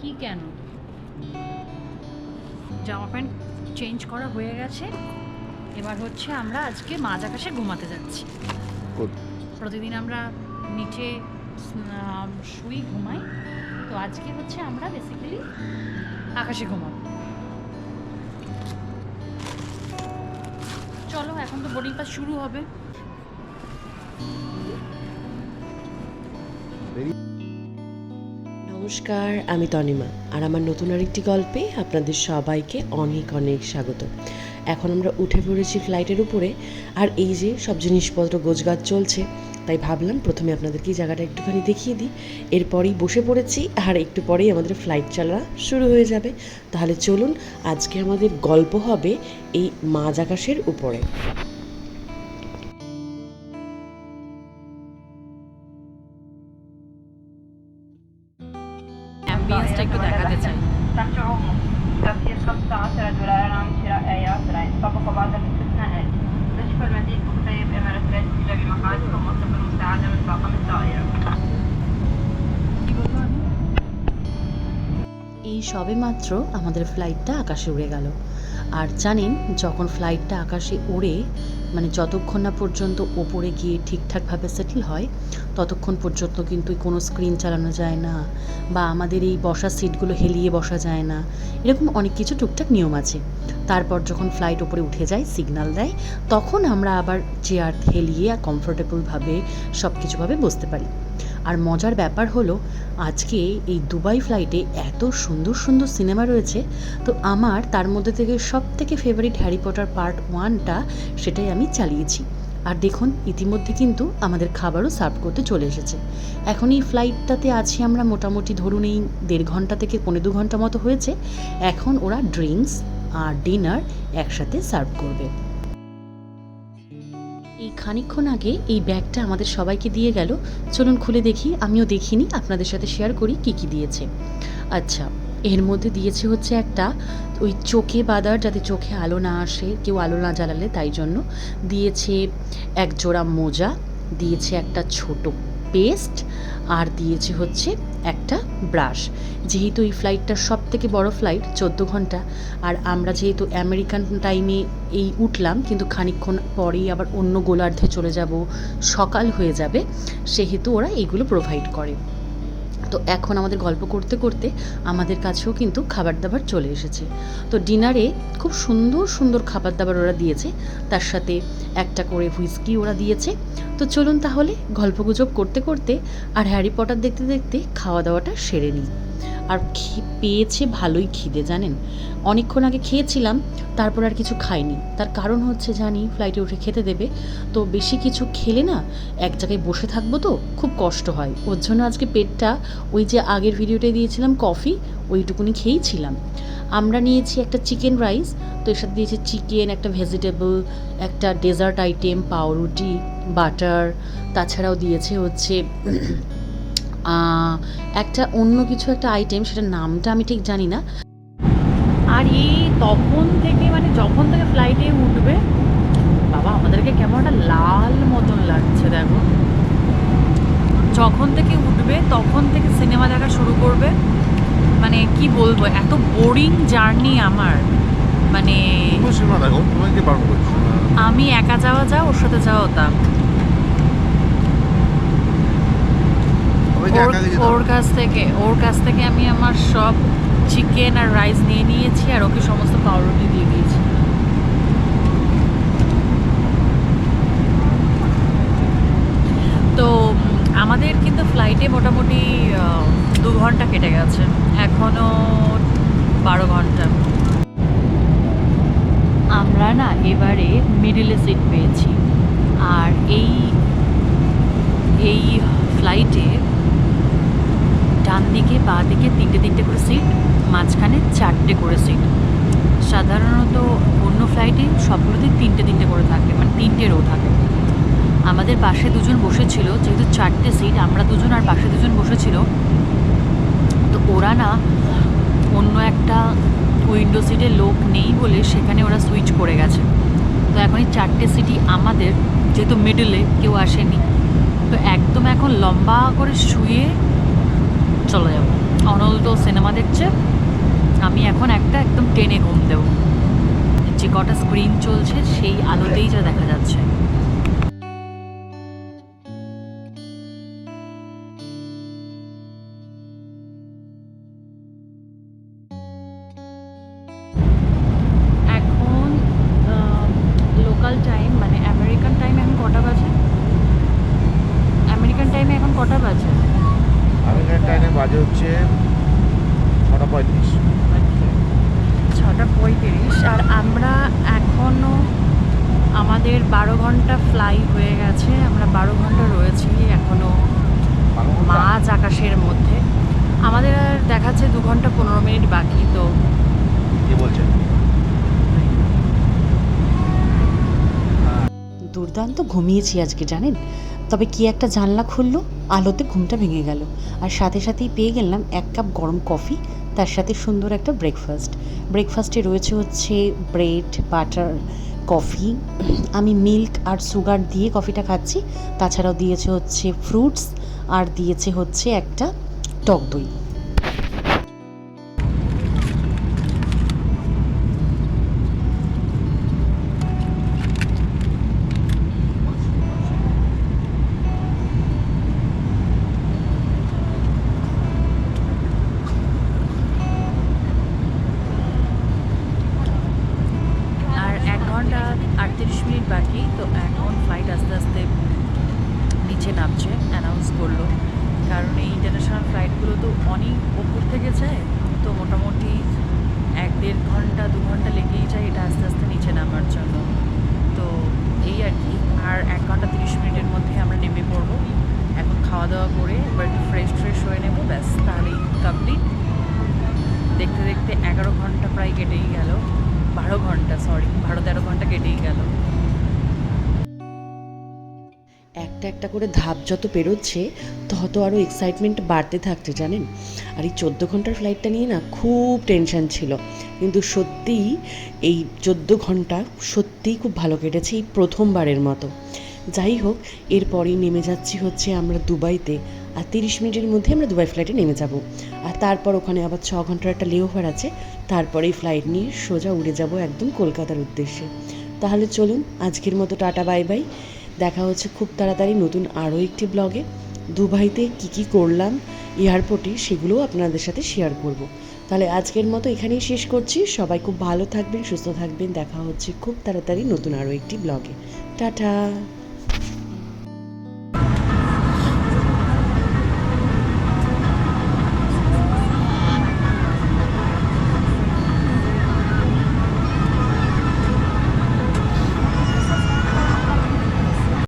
কি কেন? জামা প্যান্ট চেঞ্জ করা হয়ে গেছে। এবার হচ্ছে আমরা আজকে মাঝ আকাশে ঘুমাতে যাচ্ছি। প্রতিদিন আমরা নিচে শুই ঘুমাই। তো আজকে হচ্ছে আমরা বেসিক্যালি আকাশে ঘুমাবো। চলো এখন তো বোর্ডিং পাস শুরু হবে। নমস্কার, আমি তনিমা। আর আমার নতুন আরেকটি গল্পে আপনাদের সবাইকে অনেক অনেক স্বাগত। এখন আমরা উঠে পড়েছি ফ্লাইটের উপরে, আর এই যে সব জিনিসপত্র, গোছগাছ চলছে, তাই ভাবলাম প্রথমে আপনাদেরকে এই জায়গাটা একটুখানি দেখিয়ে দিই। এরপরেই বসে পড়েছি, আর একটু পরেই আমাদের ফ্লাইট চলা শুরু হয়ে যাবে। তাহলে চলুন, আজকে আমাদের গল্প হবে এই মাঝ আকাশের উপরে। অ্যাম্বিয়েন্সটা একটু দেখাতে চাই ترجعوا تفسير 15 دولار عشرة آيات رأي طبق بعض الاستثناءات تشكر مدينة كتيب إمارات رئيس إجابة مقاعدكم واطلب المساعدة من طاقم الطائرة এই সবেমাত্র আমাদের ফ্লাইটটা আকাশে উড়ে গেল। আর জানেন, যখন ফ্লাইটটা আকাশে উড়ে মানে যতক্ষণ না পর্যন্ত ওপরে গিয়ে ঠিকঠাকভাবে সেটেল হয়, ততক্ষণ পর্যন্ত কিন্তু কোনো স্ক্রিন চালানো যায় না বা আমাদের এই বসার সিটগুলো হেলিয়ে বসা যায় না। এরকম অনেক কিছু টুকটাক নিয়ম আছে। তারপর যখন ফ্লাইট ওপরে উঠে যায় সিগন্যাল দেয়, তখন আমরা আবার চেয়ার হেলিয়ে কমফোর্টেবলভাবে সব কিছুভাবে বসতে পারি। আর মজার ব্যাপার হলো, আজকে এই দুবাই ফ্লাইটে এত সুন্দর সুন্দর সিনেমা রয়েছে, তো আমার তার মধ্যে থেকে সব থেকে ফেভারিট হ্যারি পটার পার্ট ওয়ানটা সেটাই আমি চালিয়েছি। আর দেখুন, ইতিমধ্যে কিন্তু আমাদের খাবারও সার্ভ করতে চলে এসেছে। এখন এই ফ্লাইটটাতে আছি আমরা মোটামুটি ধরুন এই দেড় ঘণ্টা থেকে পনেরো দু ঘণ্টা মতো হয়েছে, এখন ওরা ড্রিঙ্কস আর ডিনার একসাথে সার্ভ করবে। এই খানিকক্ষণ আগে এই ব্যাগটা আমাদের সবাইকে দিয়ে গেল। চলুন খুলে দেখি। আমিও দেখিনি, আপনাদের সাথে শেয়ার করি কি কি দিয়েছে। আচ্ছা এর মধ্যে দিয়েছে হচ্ছে একটা ওই চোখে বাদার যাতে চোখে আলো না আসে, কেউ আলো না জ্বালালে তাই জন্য। দিয়েছে এক জোড়া মোজা, দিয়েছে একটা ছোট পেস্ট আর দিয়েছি হচ্ছে একটা ব্রাশ। যেহেতু এই ফ্লাইটটা সব থেকে বড় ফ্লাইট চোদ্দ ঘণ্টা, আর আমরা যেহেতু আমেরিকান টাইমে এই উঠলাম, কিন্তু খানিকক্ষণ পরেই আবার অন্য গোলার্ধে চলে যাব, সকাল হয়ে যাবে, সেহেতু ওরা এইগুলো প্রোভাইড করে। তো এখন আমাদের গল্প করতে করতে আমাদের কাছেও কিন্তু খাবার দাবার চলে এসেছে। তো ডিনারে খুব সুন্দর সুন্দর খাবার দাবার ওরা দিয়েছে। তার সাথে একটা করে হুইস্কি ওরা দিয়েছে। তো চলুন তাহলে গল্পগুজব করতে করতে আর হ্যারি পটার দেখতে দেখতে খাওয়া দাওয়াটা সেরে নিই। আর পেয়েছে ভালোই খিদে, জানেন? অনেকক্ষণ আগে খেয়েছিলাম, তারপর আর কিছু খাইনি। তার কারণ হচ্ছে, জানি ফ্লাইটে উঠে খেতে দেবে। তো বেশি কিছু খেলে না এক জায়গায় বসে থাকব তো খুব কষ্ট হয়। ওর জন্য আজকে পেটটা ওই যে আগের ভিডিওটায় দিয়েছিলাম কফি ওইটুকুনি খেয়েছিলাম। আমরা নিয়েছি একটা চিকেন রাইস তো এর সাথে দিয়েছি চিকেন একটা ভেজিটেবল একটা ডেজার্ট আইটেম পাউরুটি বাটার তাছাড়াও দিয়েছে হচ্ছে একটা অন্য কিছু একটা আইটেম সেটার নামটা আমি ঠিক জানি না। আর এই তখন থেকে মানে যখন থেকে ফ্লাইটে উঠবে, বাবা, আমাদেরকে কেমন একটা লাল মতন লাগছে, দেখো। যখন থেকে উঠবে তখন থেকে সিনেমা দেখা শুরু করবে। মানে কি বলব এত বোরিং জার্নি আমার। মানে আমি একা যাওয়া যা ওর সাথে যাওয়া তা। ওর। কাছ থেকে ওর কাছ থেকে আমি আমার সব চিকেন আর রাইস নিয়ে নিয়েছি আর ওকে সমস্ত পাউরুটি দিয়ে দিয়েছি তো উম, আমাদের কিন্তু ফ্লাইটে মোটামুটি আহ, দু ঘণ্টা কেটে গেছে। এখনও বারো ঘণ্টা। আমরা না এবারে মিডিলে সিট পেয়েছি। আর এই এই ফ্লাইটে ডান দিকে, বা দিকে তিনটে তিনটে করে সিট মাঝখানে চারটে করে সিট সাধারণত অন্য ফ্লাইটে সবগুলোতেই তিনটে তিনটে করে থাকে মানে তিনটে রো থাকে। আমাদের পাশে দুজন বসেছিল, যেহেতু চারটে সিট আমরা দুজন আর পাশে দুজন বসেছিল। ওরা না অন্য একটা উইন্ডো সিটে লোক নেই বলে সেখানে ওরা সুইচ করে গেছে। তো এখন এই চারটে সিটি আমাদের, যেহেতু মিডলে কেউ আসেনি। তো একদম এখন লম্বা করে শুয়ে চলে যাব। অনল তো সিনেমা দেখছে। আমি এখন একটা একদম টেনে ঘুম দেবো। যে কটা স্ক্রিন চলছে সেই আলোতেই যা দেখা যাচ্ছে। কটা বাজে? আমেরিকান টাইমে বাজে হচ্ছে ছটা পঁয়ত্রিশ। ছটা পঁয়ত্রিশ আর আমরা এখনও আমাদের বারো ঘণ্টা ফ্লাই হয়ে গেছে আমরা বারো ঘণ্টা রয়েছি এখনও মাঝ আকাশের মধ্যে। আমাদের আর দেখাচ্ছে দু ঘণ্টা পনেরো মিনিট বাকি তো কি বলছেন দুর্দান্ত ঘুমিয়েছি আজকে জানেন? তবে কি একটা জানলা খুললো? আলোতে ঘুমটা ভেঙে গেল। আর সাথে সাথেই পেয়ে গেলাম এক কাপ গরম কফি, তার সাথে সুন্দর একটা ব্রেকফাস্ট ব্রেকফাস্টে রয়েছে হচ্ছে ব্রেড বাটার কফি আমি মিল্ক আর সুগার দিয়ে কফিটা খাচ্ছি। তাছাড়াও দিয়েছে হচ্ছে ফ্রুটস আর দিয়েছে হচ্ছে একটা টক দই। বাকি। তো এখন ফ্লাইট আস্তে আস্তে নিচে নামছে অ্যানাউন্স করল। কারণ এই ইন্টারন্যাশনাল ফ্লাইটগুলো তো অনেক ওপর থেকে যায়, তো মোটামুটি এক দেড় ঘণ্টা, দু ঘণ্টা লেগেই যায় এটা আস্তে আস্তে নিচে নামার জন্য। তো এই আর কি, আর এক ঘণ্টা তিরিশ মিনিটের মধ্যে আমরা নেমে পড়ব। এখন খাওয়া দাওয়া করে এবার একটু ফ্রেশ ফ্রেশ হয়ে নেব, ব্যাস, তাহলেই কমপ্লিট দেখতে দেখতে এগারো ঘণ্টা প্রায় কেটেই গেল। বারো ঘণ্টা সরি বারো তেরো ঘণ্টা কেটেই গেল। একটা একটা করে ধাপ যত পেরোচ্ছে, তত আরও এক্সাইটমেন্ট বাড়তে থাকছে, জানেন? আর এই চোদ্দ ঘণ্টার ফ্লাইটটা নিয়ে না খুব টেনশন ছিল। কিন্তু সত্যিই এই চোদ্দ ঘণ্টা সত্যিই খুব ভালো কেটেছে এই প্রথমবারের মতো। যাই হোক, এরপরেই নেমে যাচ্ছি হচ্ছে আমরা দুবাইতে। আর তিরিশ মিনিটের মধ্যে আমরা দুবাই ফ্লাইটে নেমে যাব। আর তারপর ওখানে আবার ছ ঘণ্টার একটা লেওভার আছে। তারপরেই ফ্লাইট নিয়ে সোজা উড়ে যাব একদম কলকাতার উদ্দেশ্যে। তাহলে চলুন, আজকের মতো টাটা বাই বাই দেখা হচ্ছে খুব তাড়াতাড়ি নতুন আরও একটি ব্লগে। দুবাইতে কি কি করলাম, এয়ারপোর্টে সেগুলোও আপনাদের সাথে শেয়ার করব। তাহলে আজকের মতো এখানেই শেষ করছি। সবাই খুব ভালো থাকবেন, সুস্থ থাকবেন। দেখা হচ্ছে খুব তাড়াতাড়ি নতুন আরও একটি ব্লগে। টাটা!